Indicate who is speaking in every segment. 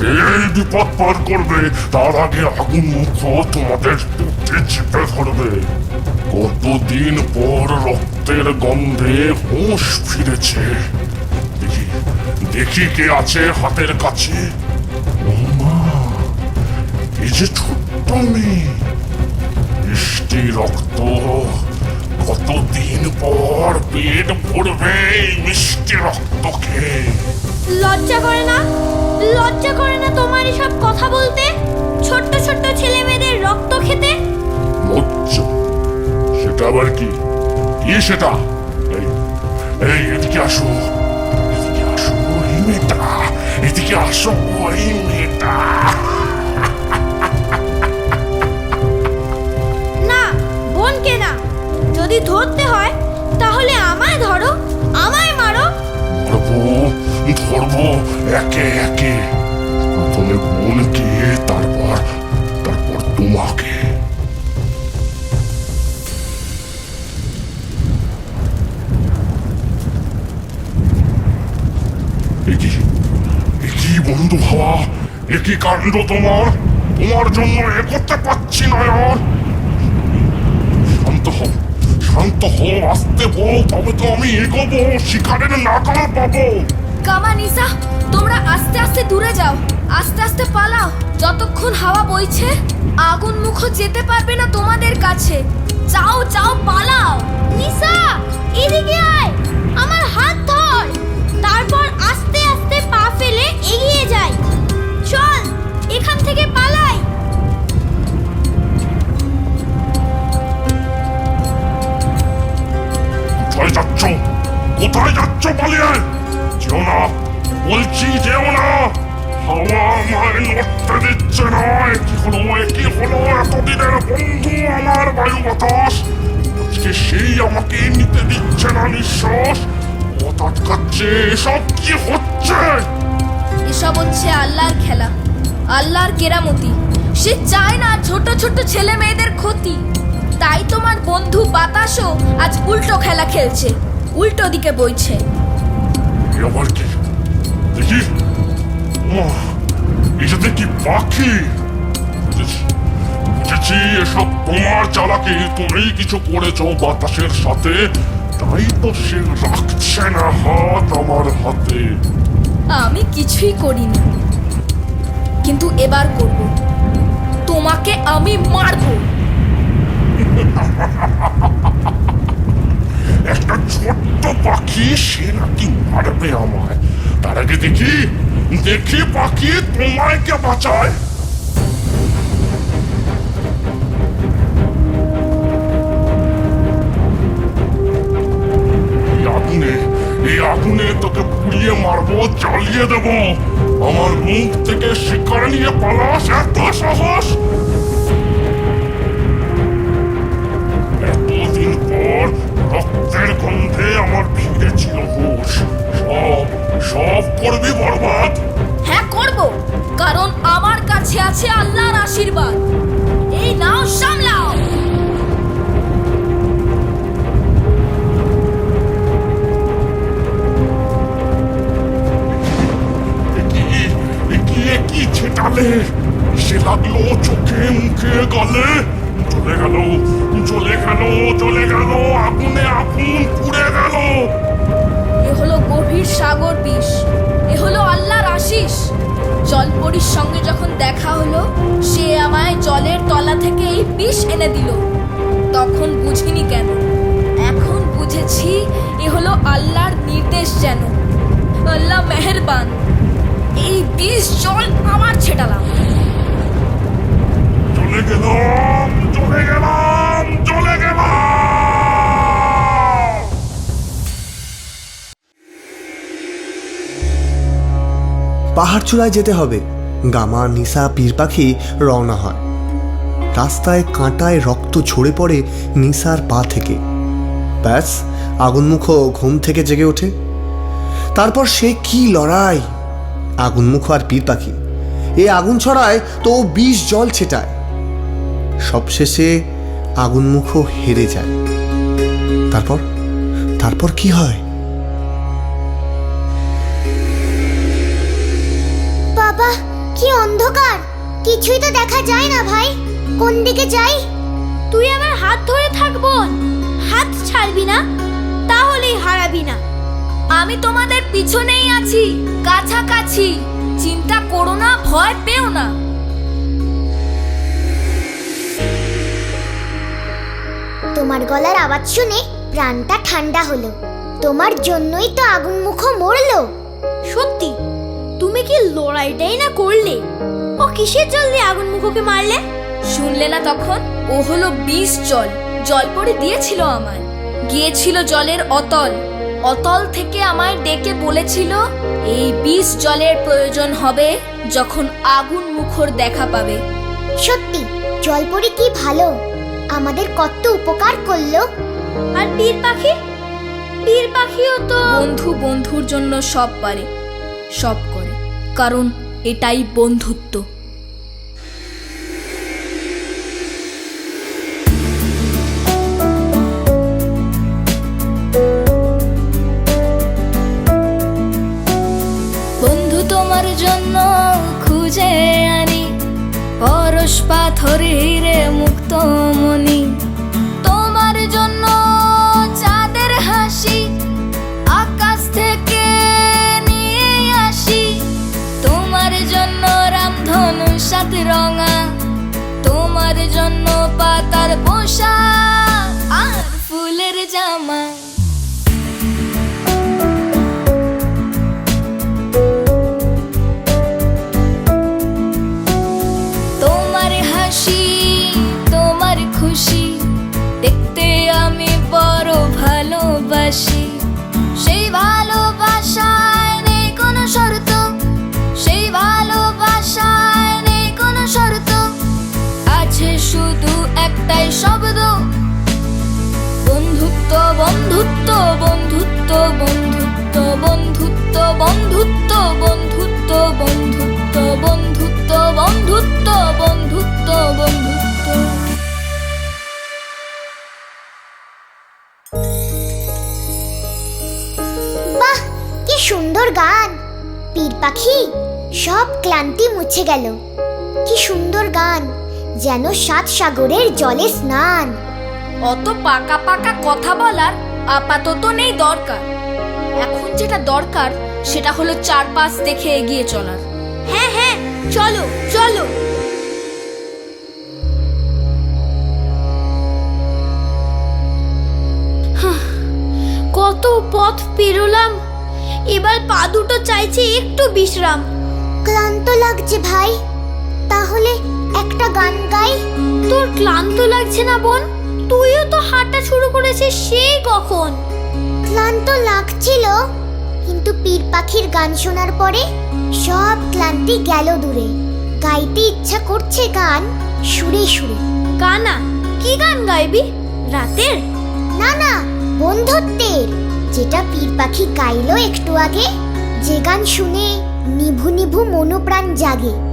Speaker 1: কে বিপদ পার করবে, তার আগে আগুন মুখ তোমাদের চেপে ধরবে। কতদিন পর রক্তের গন্ধে হুঁশ ফিরেছে। দেখি দেখি কে আছে হাতের কাছে। এই যে ছোট্ট মেয়ে। মিষ্টি রক্ত কতদিন পর পেট ভরবে এই মিষ্টি রক্ত খেয়ে
Speaker 2: লজ্জা করে না? লজ্জা করে না তোমার এসব কথা বলতে? ছোট্ট ছোট্ট ছেলে মেয়েদের রক্ত খেতে?
Speaker 1: লজ্জা? সেটা আবার কি? কি সেটা? এই এই এদিকে আসো। এদিকে আসো এই মেয়েটা এদিকে আসো এই মেয়েটা
Speaker 2: যদি ধরতে হয়, তাহলে আমায় ধরো, আমায় মারো।
Speaker 1: ধরবো একে একে। প্রথমে বোনকে তারপর তারপর তোমাকে। বন্ধু হওয়া একই কাণ্ড তোমার? তোমার জন্য এ করতে পারছি না শান্ত হও, আসতে বল, তবে তো আমি এগোবো শিকারের নাগাল পাবো।
Speaker 3: কামা নিসা, তোমরা আস্তে আস্তে দূরে যাও, আস্তে আস্তে পালাও, যতক্ষণ হাওয়া বইছে, আগুন মুখ যেতে পারবে না তোমাদের কাছে। যাও যাও, পালাও।
Speaker 2: নিসা, এদিকে আয়, আমার হাত ধর। তারপর আস্তে আস্তে পা ফেলে এগিয়ে যাই।
Speaker 1: কোথায় যাচ্ছ কোথায় যাচ্ছ পালিয়ে? যেও না, বলছি যেও না। হাওয়া আমায় নড়তে দিচ্ছে কি হলো কি হলো, এতদিনের বন্ধু আমার বায়ু বাতাস। আজকে সেই আমাকে নিতে দিচ্ছে না নিঃশ্বাস। এসব কি হচ্ছে?
Speaker 3: এসব হচ্ছে আল্লাহর খেলা, আল্লাহর কেরামতি। সে চায় না ছোট ছোট ছেলে মেয়েদের ক্ষতি। তাই তোমার বন্ধু বাতাসও আজ উল্টো খেলা খেলছে। উল্টো দিকে বইছে।
Speaker 1: আবার কি? দেখি। ও এটাতে পাখি? বুঝেছি বুঝেছি এসব তোমার চালাকি। তুমি কিছু করেছ বাতাসের সাথে। তাই তো সে রাখছে না হাত আমার হাতে।
Speaker 3: আমি কিছুই করিনি। কিন্তু এবার করব। তোমাকে আমি মারবো।
Speaker 1: একটা ছোট্ট পাখি সে নাকি মারবে আমায়? তার আগে দেখি দেখি পাখি তোমায় কে বাঁচায়। আগুনে, এই তোকে পুড়িয়ে মারবো, জ্বালিয়ে দেবো। আমার মুখ থেকে শিকার নিয়ে পালাস, এত সাহস! রক্তের গন্ধে আমার ফিরেছিল হুশ। সব সব করবি বরবাদ?
Speaker 3: হ্যাঁ করব। কারণ আমার কাছে আছে আল্লাহর আশীর্বাদ। এই নাও সামলাও।
Speaker 1: একি ছেটালে? সে লাগল চোখে মুখে গলে? চলে গেল চলে গেল চলে গেল আগুনে আগুন পুড়ে গেল।
Speaker 3: এ হলো গভীর সাগর বিষ, এ হলো আল্লাহর আশিস। জলপরীর সঙ্গে যখন দেখা হলো, সে আমায় জলের তলা থেকে এই বিষ এনে দিল। তখন বুঝিনি কেন, এখন বুঝেছি এ হলো আল্লাহর নির্দেশ যেন। আল্লাহ মেহেরবান, এই বিষ জল আমার ছেটালাম।
Speaker 1: চলে গেলাম চলে গেলাম চলে গেলাম।
Speaker 4: পাহাড় চূড়ায় যেতে হবে। গামা নিশা পীর পাখি রওনা হয়। রাস্তায় কাঁটায় রক্ত ঝরে পড়ে নিশার পা থেকে। ব্যাস, আগুনমুখ ঘুম থেকে জেগে ওঠে। তারপর সে কি লড়াই? আগুনমুখ আর পীর পাখি। এ আগুন ছড়ায় তো বিষ জল ছেটায়। সবশেষে আগুনমুখও হেরে যায়। তারপর তারপর কি হয়?
Speaker 2: বাবা কি অন্ধকার! কিছুই তো দেখা যায় না ভাই। কোন দিকে যাই? তুই আমার হাত ধরে থাকব হাত ছাড়বি না তাহলেই হারাবি না।
Speaker 3: আমি তোমাদের পিছনেই আছি কাছাকাছি। চিন্তা করো না ভয় পেও না।
Speaker 2: তোমার গলার আওয়াজ শুনে প্রাণটা ঠান্ডা হলো। তোমার জন্যই তো আগুন মুখ মরলো। সত্যি? তুমি কি লড়াইটাই না করলে? ও কিসের জল দিয়ে আগুন মুখোকে মারলে?
Speaker 3: শুনলে না তখন? ও হলো বিষ জল। জল পড়ে দিয়েছিল আমায়। গিয়েছিল জলের অতল। অতল থেকে আমায় ডেকে বলেছিল এই বিষ জলের প্রয়োজন হবে যখন আগুন মুখর দেখা পাবে।
Speaker 2: সত্যি জলপরি কি ভালো? আমাদের কত উপকার করল। আর পীর পাখি? পীর পাখিও তো
Speaker 3: বন্ধু বন্ধুর জন্য সব পারে সব করে। কারণ এটাই বন্ধুত্ব। রঙা তোমার জন্য পাতার একটাই শব্দ বন্ধুত্ব বন্ধুত্ব বন্ধুত্ব বন্ধুত্ব বন্ধুত্ব বন্ধুত্ব বন্ধুত্ব বন্ধুত্ব বন্ধুত্ব বন্ধুত্ব বন্ধুত্ব বন্ধুত্ব
Speaker 2: বাহ কি সুন্দর গান পীর পাখি সব ক্লান্তি মুছে গেল কি সুন্দর গান যেন সাত সাগরের জলে স্নান।
Speaker 3: অত পাকা পাকা কথা বলার আপাতত নেই দরকার। এখন যেটা দরকার সেটা হলো চারপাশ দেখে এগিয়ে চলার।
Speaker 2: হ্যাঁ হ্যাঁ চলো চলো। কত পথ পেরোলাম। এবার পা দুটো চাইছে একটু বিশ্রাম। ক্লান্ত লাগছে ভাই। তাহলে একটা গান গাই? তোর ক্লান্ত লাগছে না বোন? তুইও তো হাঁটা শুরু করেছিস সেই কখন? ক্লান্ত লাগছিল কিন্তু পীর পাখির গান শোনার পরে সব ক্লান্তি গেল দূরে। গাইতে ইচ্ছা করছে গান সুরে সুরে। গানা কি গান গাইবি? রাতের? না না বন্ধুত্বের। যেটা পীর পাখি গাইলো একটু আগে যে গান শুনে নিভু নিভু মনোপ্রাণ জাগে।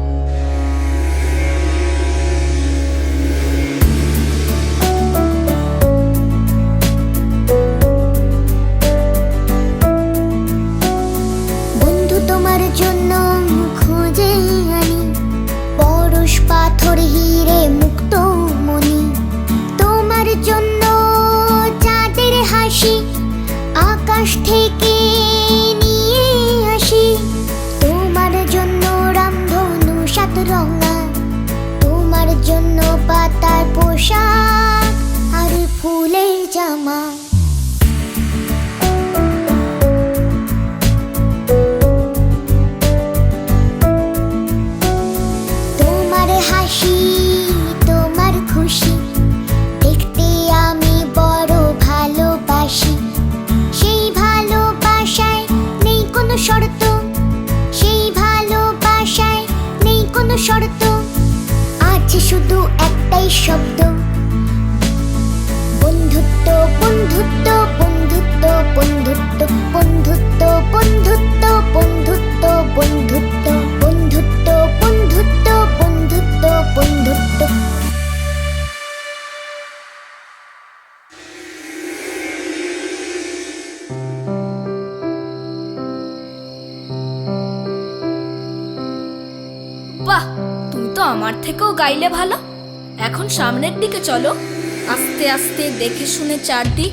Speaker 3: গাইলে ভালো? এখন সামনের দিকে চলো। আস্তে আস্তে দেখে শুনে চারদিক।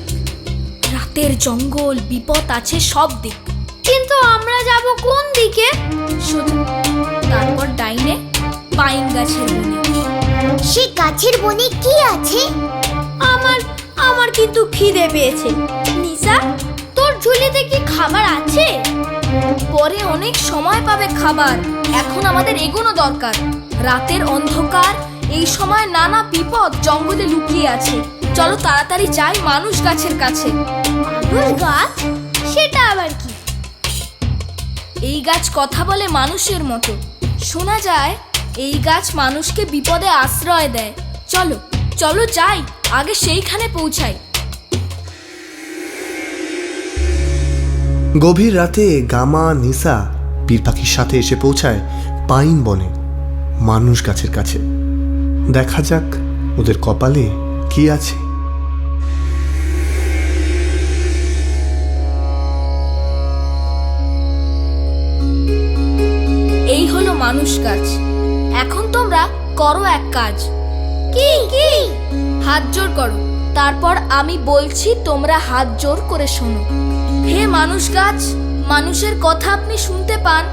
Speaker 3: রাতের জঙ্গল বিপদ আছে সব দিক।
Speaker 2: কিন্তু আমরা যাব কোন দিকে?
Speaker 3: শুধু তারপর ডাইনে পাইন গাছের বনে।
Speaker 2: সে গাছের বনে কি আছে? আমার আমার কিন্তু খিদে পেয়েছে। নিসা তোর ঝুলিতে কি খাবার আছে?
Speaker 3: পরে অনেক সময় পাবে খাবার। এখন আমাদের এগোনো দরকার। রাতের অন্ধকার এই সময় নানা বিপদ জঙ্গলে লুকিয়ে আছে। চলো তাড়াতাড়ি যাই মানুষ গাছের কাছে।
Speaker 2: মানুষ গাছ? সেটা আবার কি?
Speaker 3: এই গাছ কথা বলে মানুষের মতো। শোনা যায় এই গাছ মানুষকে বিপদে আশ্রয় দেয়। চলো চলো যাই আগে সেইখানে পৌঁছাই।
Speaker 4: গভীর রাতে গামা নিসা পীর পাখির সাথে এসে পৌঁছায় পাইন বনে। মানুষ গাছের কাছে। দেখা যাক ওদের কপালে কি আছে।
Speaker 3: এই হলো মানুষ গাছ। এখন তোমরা করো এক কাজ।
Speaker 2: কি? কি?
Speaker 3: হাত জোর করো। তারপর আমি বলছি তোমরা হাত জোর করে শোনো। হে মানুষ গাছ, মানুষের কথা আপনি শুনতে পান,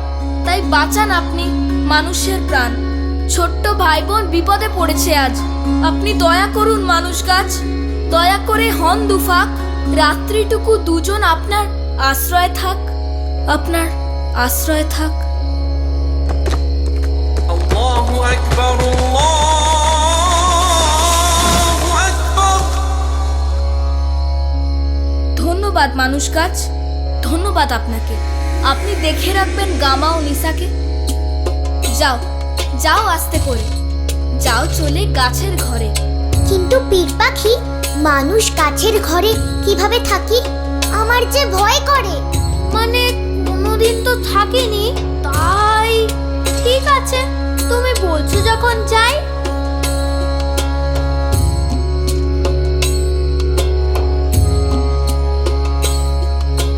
Speaker 3: তাই বাঁচান আপনি মানুষের প্রাণ। ছোট্ট ভাই বোন বিপদে পড়েছে আজ। আপনি দয়া করুন মানুষ গাছ দয়া করে হন দুফাক রাত্রিটুকু দুজন আপনার আশ্রয় থাক আপনার আশ্রয় থাক। ধন্যবাদ মানুষ গাছ ধন্যবাদ আপনাকে। আপনি দেখে রাখবেন গামা ও নিসাকে যাও। যাও আস্তে করে। যাও চলে গাছের ঘরে।
Speaker 2: কিন্তু পীর পাখি মানুষ গাছের ঘরে কীভাবে থাকি? আমার যে ভয় করে। মানে কোনোদিন তো থাকিনি তাই ঠিক আছে তুমি বলছো যখন যাই।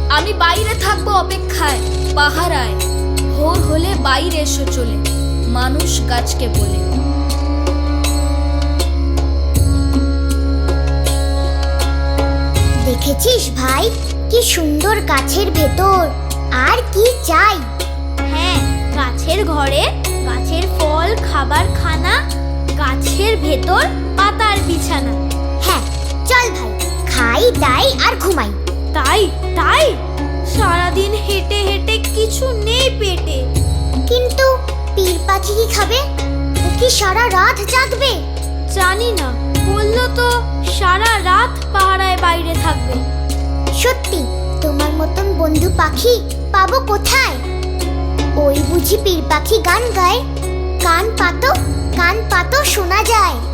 Speaker 3: আমি বাইরে থাকব অপেক্ষায় পাহারায়। ভোর হলে বাইরে এসো চলে। মানুষ গাছকে বলে।
Speaker 2: দেখেছিস ভাই? কি সুন্দর গাছের ভেতর। আর কি চাই? হ্যাঁ গাছের ঘরে গাছের ফল খাবার খানা গাছের ভেতর পাতার বিছানা। হ্যাঁ চল ভাই খাই দাই আর ঘুমাই। তাই তাই? সারাদিন হেঁটে হেঁটে কিছু নেই পেটে। কিন্তু পীর পাখি কি খাবে? ও কি সারা রাত জাগবে? জানি না। বলল তো সারা রাত পাহারায় বাইরে থাকবে। সত্যি তোমার মতন বন্ধু পাখি পাবো কোথায়? ওই বুঝি পীর পাখি গান গায়। কান পাতো কান পাতো শোনা যায়।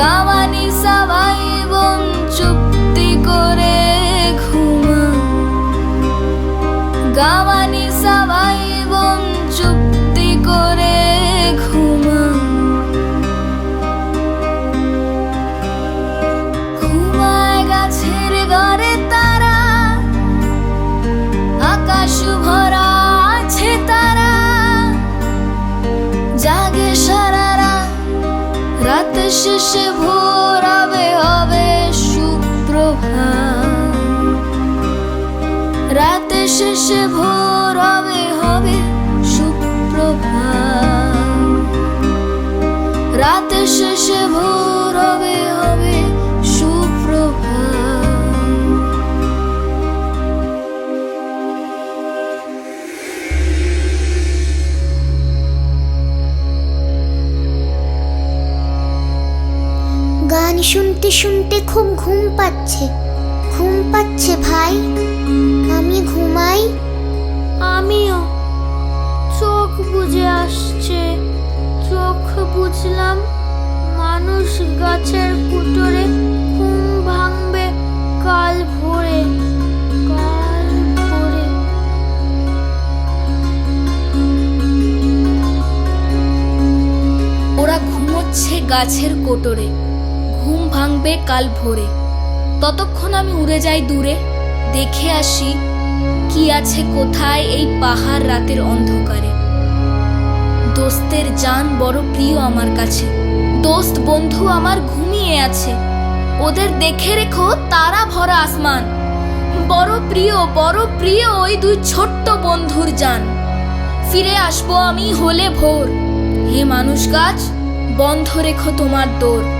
Speaker 3: গাওয়ানি সবাই বোন চুক্তি করে ঘুমা। গাওয়ানি রাত শেষে ভোর হবে সুপ্রভাত। রাত শেষে ভোর হবে সুপ্রভাত। রাত শেষে ভোর
Speaker 2: গান শুনতে শুনতে খুব ঘুম পাচ্ছে। ঘুম পাচ্ছে ভাই? আমি ঘুমাই? আমিও। চোখ
Speaker 5: বুঝে আসছে। চোখ বুঝলাম মানুষ গাছের কুটোরে ঘুম ভাঙবে কাল ভোরে। কাল ভোরে।
Speaker 3: ওরা ঘুমোচ্ছে গাছের কোটরে। ঘুম ভাঙবে কাল ভোরে। ততক্ষণ আমি উড়ে যাই দূরে, দেখে আসি কি আছে কোথায় এই পাহাড় রাতের অন্ধকারে। দোস্তের যান বড় প্রিয় আমার কাছে। দোস্ত বন্ধু আমার ঘুমিয়ে আছে। ওদের দেখে রেখো তারা ভরা আসমান। বড় প্রিয় বড় প্রিয় ওই দুই ছোট্ট বন্ধুর যান ফিরে আসব আমি হলে ভোর। হে মানুষ গাছ, বন্ধ রেখো তোমার দৌড়